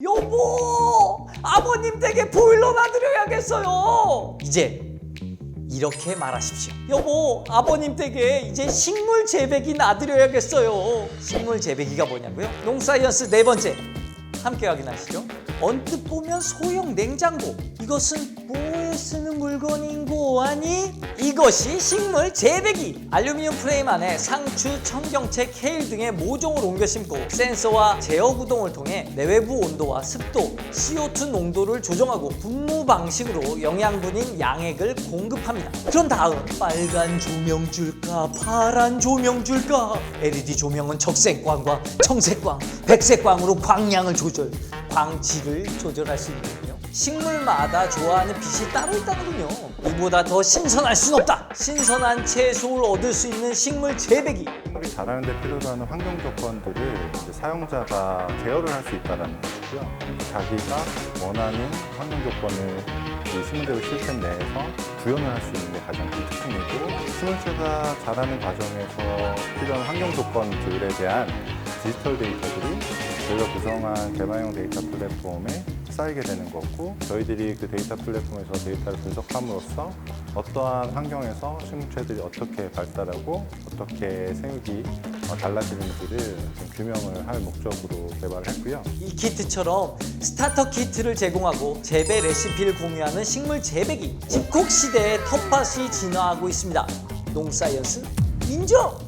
여보, 아버님 댁에 보일러 놔드려야겠어요. 이제 이렇게 말하십시오. 여보, 아버님 댁에 이제 식물 재배기 놔드려야겠어요. 식물 재배기가 뭐냐고요? 농사이언스 네 번째. 함께 확인하시죠. 언뜻 보면 소형 냉장고. 이것은 뭐에 쓰는 물건인고 아니? 이것이 식물 재배기. 알루미늄 프레임 안에 상추, 청경채, 케일 등의 모종을 옮겨 심고 센서와 제어 구동을 통해 내외부 온도와 습도, CO2 농도를 조정하고 분무 방식으로 영양분인 양액을 공급합니다. 그런 다음 빨간 조명 줄까, 파란 조명 줄까? LED 조명은 적색광과 청색광, 백색광으로 광량을 조절, 광질을 조절할 수 있는군요. 식물마다 좋아하는 빛이 따로 있다는군요. 이보다 더 신선할 순 없다. 신선한 채소를 얻을 수 있는 식물 재배기. 식물이 자라는 데 필요로 하는 환경 조건들을 이제 사용자가 제어를 할 수 있다는 것이고요. 자기가 원하는 환경 조건을 이 식물재배 시스템 내에서 구현을 할 수 있는 게 가장 큰 특징이고 식물체가 자라는 과정에서 필요한 환경 조건들에 대한 디지털 데이터들이 저희가 구성한 개발형 데이터 플랫폼에 쌓이게 되는 거고 저희들이 그 데이터 플랫폼에서 데이터를 분석함으로써 어떠한 환경에서 식물체들이 어떻게 발달하고 어떻게 생육이 어, 달라지는지를 좀 규명을 할 목적으로 개발을 했고요. 이 키트처럼 스타터 키트를 제공하고 재배 레시피를 공유하는 식물 재배기. 집콕 시대의 텃밭이 진화하고 있습니다. 농사이언스 인정!